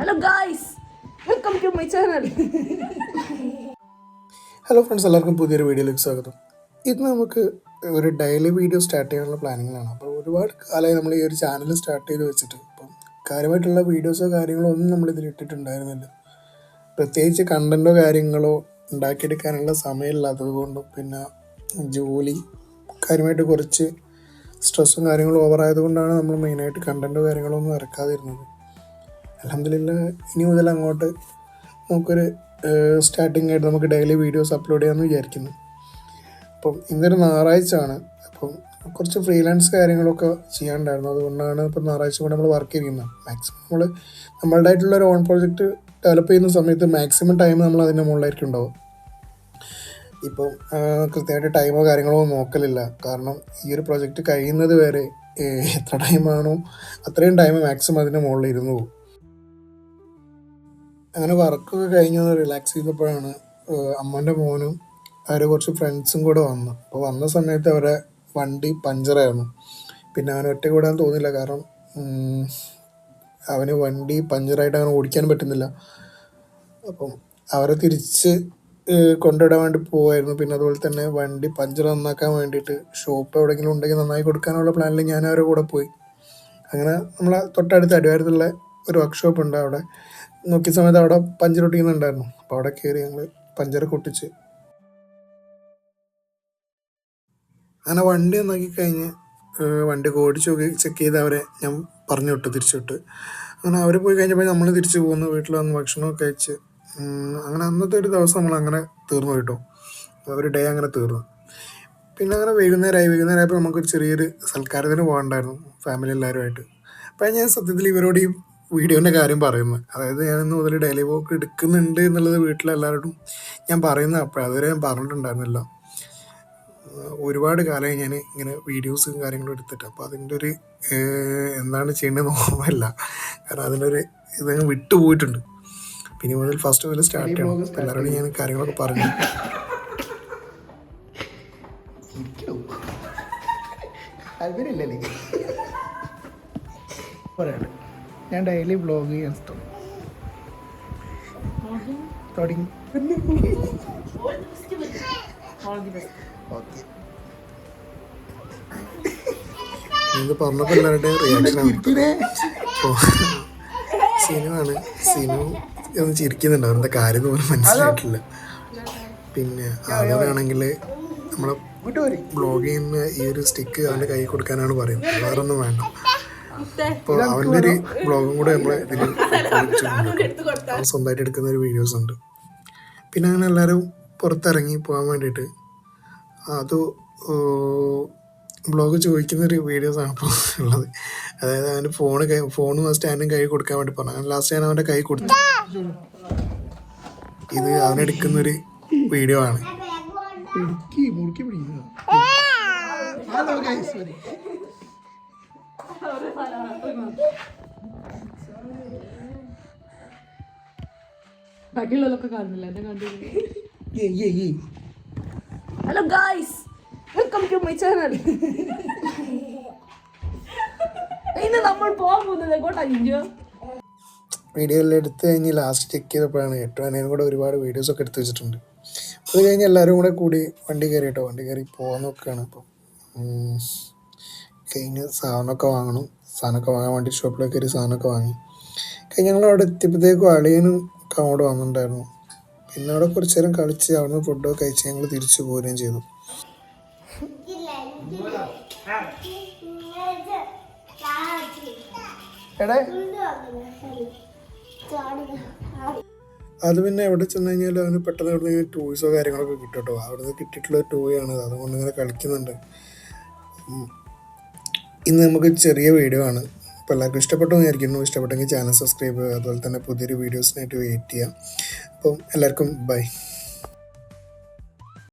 Hello guys welcome to my channel hello friends എല്ലാവർക്കും പുതിയൊരു വീഡിയോയിലേക്ക് സ്വാഗതം. ഇന്ന് നമുക്ക് ഒരു ഡെയിലി വീഡിയോ സ്റ്റാർട്ട് ചെയ്യാനുള്ള പ്ലാനിങ്ങിലാണ്. അപ്പോൾ ഒരുപാട് കാലമായി നമ്മൾ ഈ ഒരു ചാനൽ സ്റ്റാർട്ട് ചെയ്ത് വെച്ചിട്ട് അപ്പം കാര്യമായിട്ടുള്ള വീഡിയോസോ കാര്യങ്ങളോ ഒന്നും നമ്മൾ ഇതിൽ ഇട്ടിട്ടുണ്ടായിരുന്നില്ല. പ്രത്യേകിച്ച് കണ്ടന്റോ കാര്യങ്ങളോ ഉണ്ടാക്കിയെടുക്കാനുള്ള സമയമില്ലാത്തത് കൊണ്ടും പിന്നെ ജോലി കാര്യമായിട്ട് കുറച്ച് സ്ട്രെസ്സും കാര്യങ്ങളും ഓവറായത് കൊണ്ടാണ് നമ്മൾ മെയിനായിട്ട് കണ്ടന്റോ കാര്യങ്ങളോ ഒന്നും ഇറക്കാതിരുന്നത്. അലഹമില്ല ഇനി മുതൽ അങ്ങോട്ട് നമുക്കൊരു സ്റ്റാർട്ടിംഗ് ആയിട്ട് നമുക്ക് ഡെയിലി വീഡിയോസ് അപ്ലോഡ് ചെയ്യാമെന്ന് വിചാരിക്കുന്നു. അപ്പം ഇന്നൊരു ഞായറാഴ്ച ആണ് അപ്പം കുറച്ച് ഫ്രീലാൻസ് കാര്യങ്ങളൊക്കെ ചെയ്യാണ്ടായിരുന്നു അതുകൊണ്ടാണ് ഇപ്പം ഞായറാഴ്ച കൂടെ നമ്മൾ വർക്ക് ചെയ്യുന്നത്. മാക്സിമം നമ്മൾ നമ്മളുടേതായിട്ടുള്ള ഒരു ഓൺ പ്രോജക്റ്റ് ഡെവലപ്പ് ചെയ്യുന്ന സമയത്ത് മാക്സിമം ടൈം നമ്മൾ അതിന്റെ മുകളിലായിരിക്കും ഉണ്ടാവും ഇപ്പം കൃത്യമായിട്ട് ടൈമോ കാര്യങ്ങളോ നോക്കലില്ല. കാരണം ഈ ഒരു പ്രൊജക്റ്റ് കഴിയുന്നത് വരെ എത്ര ടൈമാണോ അത്രയും ടൈം മാക്സിമം അതിന്റെ മുകളിൽ ഇരുന്നു പോകും. അങ്ങനെ വർക്കൊക്കെ കഴിഞ്ഞ് റിലാക്സ് ചെയ്തപ്പോഴാണ് അമ്മന്റെ മോനും അവരെ കുറച്ച് ഫ്രണ്ട്സും കൂടെ വന്നു. അപ്പോൾ വന്ന സമയത്ത് അവരെ വണ്ടി പഞ്ചറായിരുന്നു പിന്നെ അവൻ ഒറ്റ കൂടാൻ തോന്നില്ല കാരണം അവന് വണ്ടി പഞ്ചറായിട്ട് അങ്ങനെ ഓടിക്കാൻ പറ്റുന്നില്ല. അപ്പം അവരെ തിരിച്ച് കൊണ്ടുവിടാൻ വേണ്ടി പോവായിരുന്നു. പിന്നെ അതുപോലെ തന്നെ വണ്ടി പഞ്ചർ നന്നാക്കാൻ വേണ്ടിയിട്ട് ഷോപ്പ് എവിടെയെങ്കിലും ഉണ്ടെങ്കിൽ നന്നായി കൊടുക്കാനുള്ള പ്ലാനിൽ ഞാൻ അവരുടെ കൂടെ പോയി. അങ്ങനെ നമ്മളെ തൊട്ടടുത്ത് അടിവാരത്തുള്ള ഒരു വർക്ക്ഷോപ്പ് ഉണ്ട് അവിടെ. നോക്കിയ സമയത്ത് അവിടെ പഞ്ചർ ഒട്ടിക്കുന്നുണ്ടായിരുന്നു. അപ്പോൾ അവിടെ കയറി ഞങ്ങൾ പഞ്ചർ കൊട്ടിച്ച് അങ്ങനെ വണ്ടി നോക്കി കഴിഞ്ഞ് വണ്ടി ഓടിച്ച് നോക്കി ചെക്ക് ചെയ്ത് അവരെ ഞാൻ പറഞ്ഞു വിട്ടു തിരിച്ചു വിട്ട്. അങ്ങനെ അവർ പോയി കഴിഞ്ഞപ്പോൾ നമ്മൾ തിരിച്ചു പോകുന്നു വീട്ടിൽ വന്ന് ഭക്ഷണമൊക്കെ കഴിച്ച്. അങ്ങനെ അന്നത്തെ ഒരു ദിവസം നമ്മൾ അങ്ങനെ തീർന്നു കിട്ടും. ഒരു ഡേ അങ്ങനെ തീർന്നു. പിന്നെ അങ്ങനെ വൈകുന്നേരമായി വൈകുന്നേരമായപ്പോൾ നമുക്കൊരു ചെറിയൊരു സൽക്കാരത്തിന് പോകണ്ടായിരുന്നു ഫാമിലി എല്ലാവരുമായിട്ട് അപ്പം ഞാൻ സത്യത്തിൽ ഇവരോട് ഈ വീഡിയോന്റെ കാര്യം പറയുന്നത്. അതായത് ഞാൻ ഇന്ന് മുതൽ ഡെയിലി വോക്ക് എടുക്കുന്നുണ്ട് എന്നുള്ളത് വീട്ടിലെല്ലാവരോടും ഞാൻ പറയുന്നത് അപ്പോൾ അതുവരെ ഞാൻ പറഞ്ഞിട്ടുണ്ടായിരുന്നില്ല. ഒരുപാട് കാലമായി ഞാൻ ഇങ്ങനെ വീഡിയോസും കാര്യങ്ങളും എടുത്തിട്ട് അപ്പോൾ അതിന്റെ ഒരു എന്താണ് ചെയ്യേണ്ടതെന്ന് ഓർമ്മയില്ല. കാരണം അതിന്റെ അതിനൊരു ഇത് വിട്ടുപോയിട്ടുണ്ട് പിന്നെ മുതൽ ഫസ്റ്റ് മുതൽ സ്റ്റാർട്ട് ചെയ്യണം. എല്ലാവരോടും ഞാൻ കാര്യങ്ങളൊക്കെ പറഞ്ഞു. താല്പര്യമില്ലല്ലേ പറയട്ടെ ഞാൻ ഡെയിലി വ്ളോഗ് ചെയ്യാൻ തുടങ്ങി തുടങ്ങി. ഓക്കെ. ഇത് പറഞ്ഞപ്പോൾ എല്ലാവരുടെയും റിയാക്ഷനാണ് അപ്പോൾ സിനുവാണ്. സിനു ഒന്ന് ചിരിക്കുന്നുണ്ട്. അവരുടെ കാര്യം പോലും മനസ്സിലായിട്ടില്ല. പിന്നെ അവരാണെങ്കിൽ നമ്മളെ ബ്ലോഗ് ചെയ്യുന്ന ഈ ഒരു സ്റ്റിക്ക് അവന്റെ കൈ കൊടുക്കാനാണ് പറയുന്നത്. വേറെ ഒന്നും വേണ്ട. അപ്പോൾ അവന്റെ ഒരു ബ്ലോഗും കൂടെ നമ്മൾ ഇതിൽ സ്വന്തമായിട്ട് എടുക്കുന്ന ഒരു വീഡിയോസ് ഉണ്ട് പിന്നെ അങ്ങനെ എല്ലാവരും പുറത്തിറങ്ങി പോകാൻ വേണ്ടിയിട്ട് അത് ബ്ലോഗ് ചോദിക്കുന്ന ഒരു വീഡിയോസ് ആണ് ഇപ്പോൾ ഉള്ളത് അതായത് അവന്റെ ഫോണ് കൈ ഫോണും സ്റ്റാൻഡും കൈ കൊടുക്കാൻ വേണ്ടി പറഞ്ഞു അങ്ങനെ ലാസ്റ്റ് ഞാൻ അവന്റെ കൈ കൊടുത്തു ഇത് അവനെടുക്കുന്നൊരു വീഡിയോ ആണ് മുറുക്കി മുറുക്കി പിടിക്കുക ബാക്കിയുള്ളതൊക്കെ കാണുന്നില്ല? എന്നെ കണ്ടില്ല hello guys welcome to my channel ഇന്ന് നമ്മൾ പോകാൻ പോകുന്നത് എങ്ങോട്ടാ ഇഞ്ചോ? വീഡിയോ എല്ലാം എടുത്ത് കഴിഞ്ഞ് ലാസ്റ്റ് ചെക്ക് ചെയ്തപ്പോഴാണ് ഏറ്റവും അനേനും കൂടെ ഒരുപാട് വീഡിയോസ് ഒക്കെ എടുത്ത് വെച്ചിട്ടുണ്ട്. അത് കഴിഞ്ഞ് എല്ലാവരും കൂടെ കൂടി വണ്ടി കയറി കേട്ടോ. വണ്ടി കയറി പോകാൻ നോക്കുകയാണ് അപ്പം. കഴിഞ്ഞ് സാധനമൊക്കെ വാങ്ങണം. സാധനമൊക്കെ വാങ്ങാൻ വേണ്ടി ഷോപ്പിലേക്ക് കയറി സാധനമൊക്കെ വാങ്ങി. കഴിഞ്ഞ് ഞങ്ങൾ അവിടെ എത്തിയപ്പോഴത്തേക്കും അളിയനും അങ്ങോട്ട് വന്നിട്ടുണ്ടായിരുന്നു. പിന്നെ അവിടെ കുറച്ച് നേരം കളിച്ച് അവിടുന്ന് ഫുഡൊക്കെ കഴിച്ച് ഞങ്ങൾ തിരിച്ചു പോരുകയും ചെയ്തു. എടേ. അത് പിന്നെ എവിടെ ചെന്ന് കഴിഞ്ഞാൽ അവന് പെട്ടെന്ന് അവിടെ നിന്ന് ടൂയ്സോ കാര്യങ്ങളൊക്കെ കിട്ടും കേട്ടോ. അവിടെ കിട്ടിയിട്ടുള്ള ടൂയാണ് അതുകൊണ്ട് ഇങ്ങനെ കളിക്കുന്നുണ്ട്. ഇന്ന് നമുക്ക് ചെറിയ വീഡിയോ ആണ്. അപ്പോൾ എല്ലാവർക്കും ഇഷ്ടപ്പെട്ടു വിചാരിക്കുന്നു. ഇഷ്ടപ്പെട്ടെങ്കിൽ ചാനൽ സബ്സ്ക്രൈബ് ചെയ്യുക. അതുപോലെ തന്നെ പുതിയൊരു വീഡിയോസിനായിട്ട് വെയിറ്റ് ചെയ്യാം. അപ്പം എല്ലാവർക്കും ബൈ